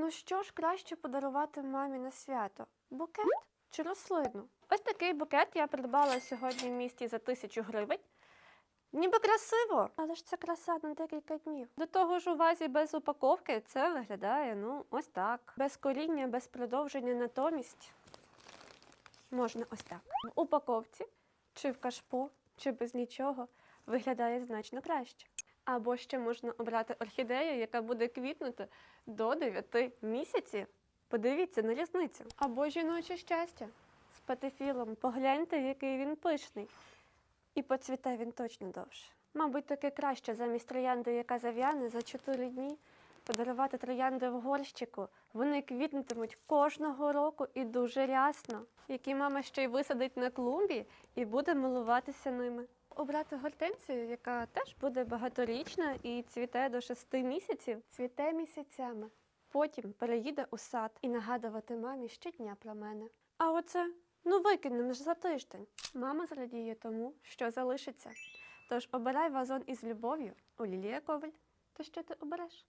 Ну що ж краще подарувати мамі на свято? Букет чи рослину? Ось такий букет я придбала сьогодні в місті за тисячу гривень. Ніби красиво, але ж це краса на декілька днів. До того ж, у вазі без упаковки це виглядає ну ось так. Без коріння, без продовження натомість можна ось так. В упаковці чи в кашпо, чи без нічого виглядає значно краще. Або ще можна обрати орхідею, яка буде квітнути до 9 місяців. Подивіться на різницю. Або жіноче щастя з патефілом. Погляньте, який він пишний. І поцвіте він точно довше. Мабуть, таки краще замість троянди, яка зав'яне за 4 дні, подарувати троянди в горщику. Вони квітнутимуть кожного року і дуже рясно, які мама ще й висадить на клумбі і буде милуватися ними. Обрати гортензію, яка теж буде багаторічна і цвіте до 6 місяців, цвіте місяцями. Потім переїде у сад і нагадувати мамі щодня про мене. А оце ну викинемо ж за тиждень. Мама зрадіє тому, що залишиться. Тож обирай вазон із любов'ю у Лілія Коваль. То що ти обереш?